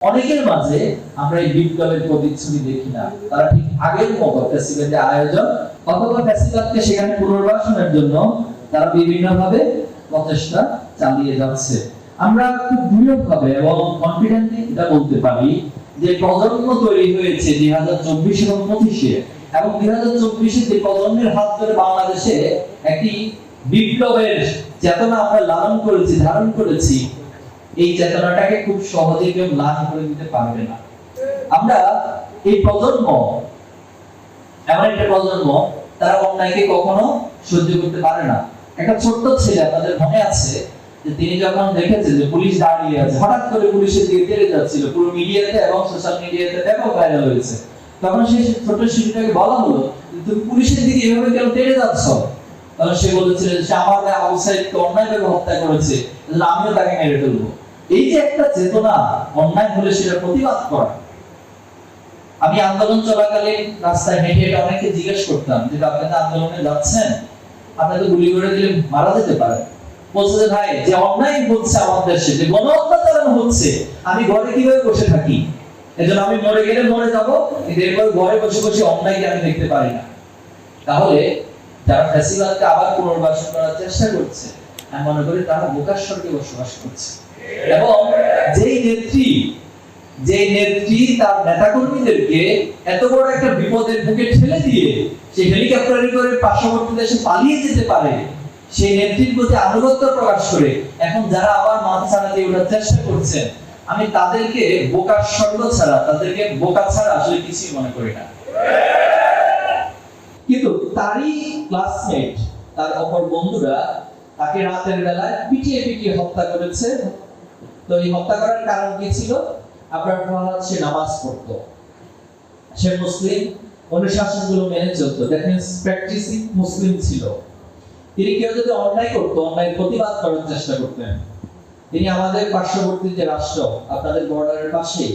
অনেকের মাঝে আমরা এই বিপ্লবের প্রতিচ্ছবি দেখি না। তারা ঠিক আগের মতো ফেস্টিভ্যালের আয়োজন অথবা ফেস্টিভ্যালকে সেখানে পুনর্বাসনের জন্য তারা বিভিন্ন ভাবে প্রচেষ্টা চালিয়ে যাচ্ছে। আমরা খুব দৃঢ়ভাবে এবং কনফিডেন্টলি এটা বলতে পারি যে প্রজন্ম তৈরি হয়েছে দুই হাজার চব্বিশ এবং পঁচিশে এবং দুই হাজার চব্বিশে যে প্রজন্মের হাত ধরে বাংলাদেশে একটি বিপ্লবের চেতনা আমরা লালন করেছি, ধারণ করেছি এই চেতনাটাকে খুব সহজে কেউ ম্লান করে দিতে পারবে না। আমরা এই প্রজন্ম, এমন একটা প্রজন্ম, তারা অন্যায়কে কখনো সহ্য করতে পারে না। একটা ছোট্ট ছেলে আপনাদের মনে আছে যে তিনি যখন দেখেছে যে পুলিশ দাঁড়িয়ে আছে, হঠাৎ করে পুলিশের দিকে তেড়ে যাচ্ছিল, পুরো মিডিয়াতে এবং সোশ্যাল মিডিয়াতে ব্যাপক ভাইরাল হয়েছে। তখন সেই ছোট শিশুটাকে বলা হলো তুমি পুলিশের দিকে এভাবে কেন তেড়ে যাচ্ছ? তখন সে বলেছিল যে আমার সাইদকে অন্যায়ভাবে হত্যা করেছে আমিও তাকে মেরে ফেলব। এই যে একটা চেতনা অন্যায় হলে সেটা প্রতিবাদ করা। আমি আন্দোলন চলাকালীন রাস্তায় হেঁটে হেঁটে অনেকে জিজ্ঞেস করতাম যে, আপনি তো আন্দোলনে যাচ্ছেন? আপনাকে গুলি করে দিলে মারা যেতে পারে। বলছে যে, ভাই, যে অন্যায় হচ্ছে আমার দেশে, যে হচ্ছে, আমি ঘরে কীভাবে বসে থাকি? এজন্য আমি মরে গেলে মরে যাব এরপর ঘরে বসে বসে অন্যায়কে আমি দেখতে পারি না? তাহলে যারা ফ্যাসিবাদকে আবার পুনর্বাসন করার চেষ্টা করছে আমি মনে করি তারা বোকার স্বর্গে বসবাস করছে। এবং যেই নেত্রী যে নেত্রী তার নেতাকর্মীদেরকে এত বড় একটা বিপদের মুখে ঠেলে দিয়ে সে হেলিকপ্টারে করে পার্শ্ববর্তী দেশে পালিয়ে যেতে পারে, সেই নেত্রীর প্রতি আনুগত্য প্রকাশ করে এখন যারা আবার মাথা ছাড়া দিয়ে ওঠার চেষ্টা করছেন, আমি তাদেরকে বোকার স্বর্গ ছাড়া, তাদেরকে বোকা ছাড়া আসলে কিছুই মনে করি না। কিন্তু তারই ক্লাসমেট তার অপর বন্ধুরা তাকে রাতের বেলায় পিটিয়ে পিটিয়ে হত্যা করেছে। তো এই হত্যা করার কারণ কি ছিল? আপনার সে নামাজ পড়তো। সে মুসলিম, অনুশাসনগুলো মেনে চলতো। দ্যাট মিন্স প্র্যাকটিসিং মুসলিম ছিল। তিনি কেউ যদি অন্যায় করতো অন্যায় প্রতিবাদ করার চেষ্টা করতেন। তিনি আমাদের পার্শ্ববর্তী যে রাষ্ট্র, আপনাদের বর্ডারের পাশে,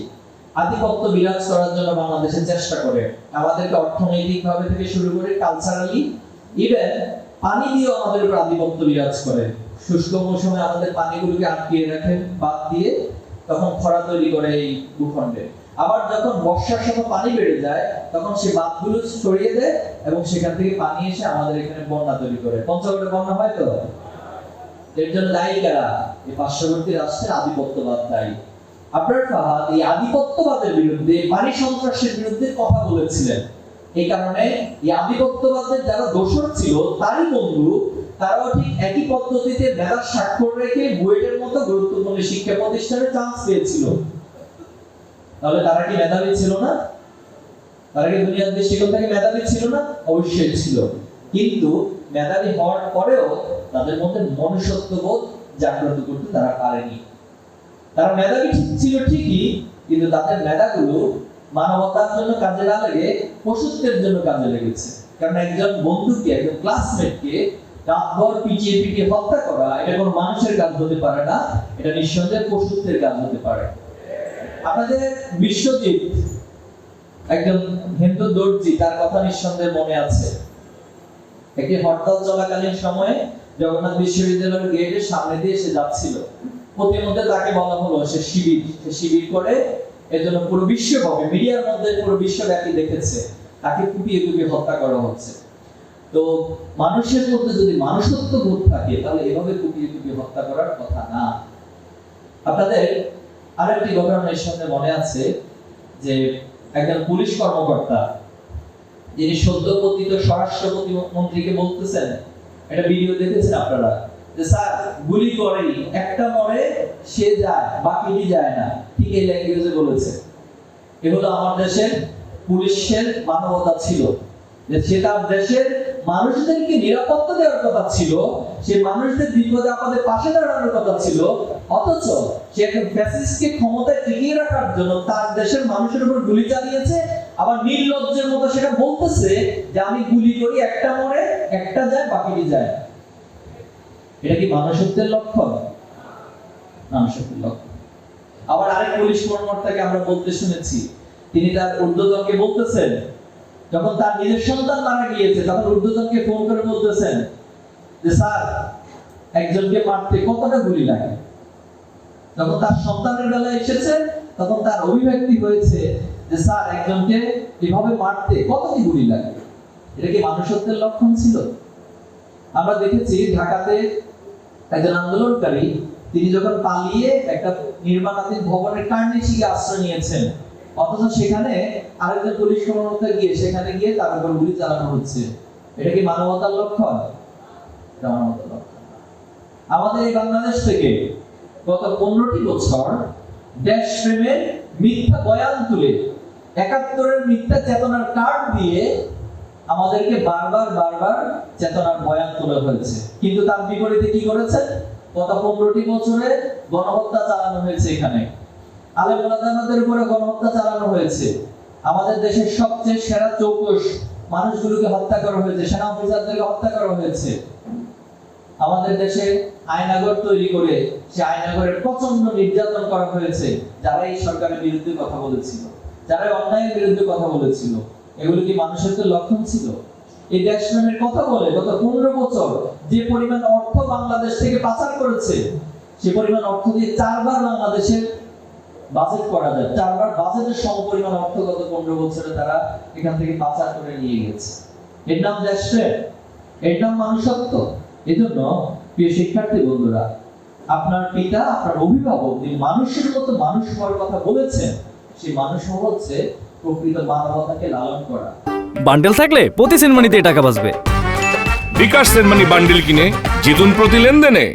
আধিপত্য বিরাজ করার জন্য বাংলাদেশে চেষ্টা করে। আমাদেরকে অর্থনৈতিক ভাবে থেকে শুরু করে কালচারালি ইভেন পানি দিয়েও আমাদের উপর আধিপত্য বিরাজ করে। শুষ্ক মৌসুমে আমাদের পানিগুলোকে আটকিয়ে রাখে, বাদ দিয়ে তখন খরা তৈরি করে এই ভূখণ্ডে। আবার যখন বর্ষার সময় পানি বেড়ে যায়, তখন সে বাঁধগুলো সরিয়ে দেয় এবং সেখান থেকে পানি এসে আমাদের এখানে বন্যা তৈরি করে। পঞ্চগড়ে বন্যা হয় তো? এর জন্য দায়ী কারা? এই পার্শ্ববর্তী রাষ্ট্রের আধিপত্যবাদ দায়ী। আপনার ফাহাদ এই আধিপত্যবাদের বিরুদ্ধে, পানি সন্ত্রাসের বিরুদ্ধে কথা বলেছিলেন। এই কারণে এই আধিপত্যবাদের যারা দোষর ছিল, তারই বন্ধু, তারাও ঠিক একই পদ্ধতিতে মেধার স্বাক্ষর রেখে বুয়েটের মতো গুরুত্বপূর্ণ শিক্ষা প্রতিষ্ঠানে চান্স পেয়েছিল। তাহলে তারা কি মেধাবী ছিল না? তারা কি দুনিয়ার দৃষ্টিকোণ থেকে মেধাবী ছিল না? অবশ্যই ছিল। কিন্তু মেধাবী হওয়ার পরেও তাদের মধ্যে মনুষ্যত্ববোধ জাগ্রত করতে তারা পারেনি। তারা মেধাবী ছিল ঠিকই, কিন্তু তাদের মেধাগুলো মানবতার জন্য কাজে না লেগে, পশুত্বের জন্য কাজে লেগেছে। কারণ একজন বন্ধুকে, একজন ক্লাসমেটকে রাতভর পিটিয়ে হত্যা করা, এটা কোনো মানুষের কাজ হতে পারে না, এটা নিঃসন্দেহে পশুত্বের কাজ হতে পারে। আপনাদের বিশ্বজিৎ, একজন হিন্দু দর্জি, তার কথা নিঃসন্দেহে মনে আছে। একটি হরতাল চলাকালীন সময়ে জগন্নাথ বিশ্ববিদ্যালয়ের গেটের সামনে দিয়ে সে যাচ্ছিল। প্রতিমধ্যে তাকে বলা হলো, সে শিবির সে শিবির করে এর পুরো বিশ্বব্যাপী মিডিয়ার মধ্যে পুরো বিশ্বব্যাপী দেখেছে, তাকে কুপিয়ে কুপিয়ে হত্যা করা হচ্ছে। তো মানুষের মধ্যে যদি মানুষত্ব বোধ থাকে, তাহলে এভাবে কুপিয়ে কুপিয়ে হত্যা করার কথা না। আপনাদের আরেকটি ঘটনা এর সামনে মনে আছে, যে একজন পুলিশ কর্মকর্তা, যিনি সদ্য পতিত স্বরাষ্ট্র প্রতিমন্ত্রীকে বলতেছেন একটা ভিডিও দেখেছেন আপনারা? গুলি করেই একটা মরে সে যায়, বাকিটি যায় না। ঠিক এই ল্যাঙ্গুয়েজে বলেছে। এগুলো আমার দেশের পুলিশের মানবতা ছিল। যে সে তার দেশের মানুষদেরকে নিরাপত্তা দেওয়ার কথা ছিল, সে মানুষদের বিপদে আপদে পাশে দাঁড়ানোর কথা ছিল, অথচ সে একটা ফ্যাসিস্টকে ক্ষমতায় টিকিয়ে রাখার জন্য তার দেশের মানুষের উপর গুলি চালিয়েছে। আবার নির্লজ্জের মতো সেটা বলতেছে যে, আমি গুলি করি, একটা মরে, একটা যায়, বাকিটি যায়। এটা কি মানুষত্বের লক্ষণ? মানুষত্বের লক্ষণ। আবার আরেক পুলিশ কর্মকর্তাকে আমরা বলতে শুনেছি, তিনি তার ঊর্ধ্বতনকে বলতেছেন, যখন তার নিজের সন্তান মারা গিয়েছে, তখন ঊর্ধ্বতনকে ফোন করে বলতেছেন যে, স্যার, একজনকে মারতে কতটা গুলি লাগে? যখন তার সন্তানের বেলায় এসেছে, তখন তার অভিব্যক্তি হয়েছে যে, স্যার, একজনকে এভাবে মারতে কত কি গুলি লাগে? এটা কি মানুষত্বের লক্ষণ ছিল? আমরা দেখেছি ঢাকাতে একজন আন্দোলনকারী, তিনি যখন পালিয়ে একটা নির্মাণাধীন ভবনের কার্নিশিকে আশ্রয় নিয়েছেন, অথচ সেখানে আরেকজন পুলিশ কর্মকর্তা গিয়ে সেখানে গিয়ে তার উপর গুলি চালানো হচ্ছে। এটা কি মানবতার লক্ষণ? মানবতার লক্ষণ আমাদের এই বাংলাদেশ থেকে গত পনেরোটি বছর দেশপ্রেমের মিথ্যা বয়ান তুলে একাত্তরের মিথ্যা চেতনার কার্ড দিয়ে আমাদেরকে বারবার বারবার চেতনার বয়ান তোলা হয়েছে। কিন্তু তার বিপরীতে কি করেছে? গত পনেরোটি বছরে গণহত্যা চালানো হয়েছে এখানে। আলেমাদের উপরে গণহত্যা চালানো হয়েছে। আমাদের দেশের সবচেয়ে সেরা চৌকস মানুষগুলোকে হত্যা করা হয়েছে, সেনা অফিসারদেরকে হত্যা করা হয়েছে। আমাদের দেশে আয়নাগর তৈরি করে সে আয়নাগরের প্রচণ্ড নির্যাতন করা হয়েছে, যারা এই সরকারের বিরুদ্ধে কথা বলেছিল, যারা অন্যায়ের বিরুদ্ধে কথা বলেছিল। এগুলো কি মানুষের তো লক্ষণ ছিল? এই দেশপ্রেমের কথা বলে গত পনেরো বছর যে পরিমাণ অর্থ বাংলাদেশ থেকে পাচার করেছে, সে পরিমাণ অর্থ দিয়ে চারবার বাংলাদেশের বাজেট করা যায়। চারবার বাজেটের সম পরিমাণ অর্থ গত পনেরো বছরে তারা এখান থেকে পাচার করে নিয়ে গেছে। এর নাম দেশপ্রেম। এর নাম মানুষত্ব। এজন্য প্রিয় শিক্ষার্থী বন্ধুরা, আপনার পিতা, আপনার অভিভাবক যিনি মানুষের মতো মানুষ হওয়ার কথা বলেছেন, সেই মানুষ হচ্ছে প্রকৃত মানবতাকে লালন করা। বান্ডেল থাকলে প্রতি সিনেমানিতে টাকা বাঁচবে। বিকাশ সেনমানি বান্ডেল কিনে জিতুন প্রতি লেনদেনে।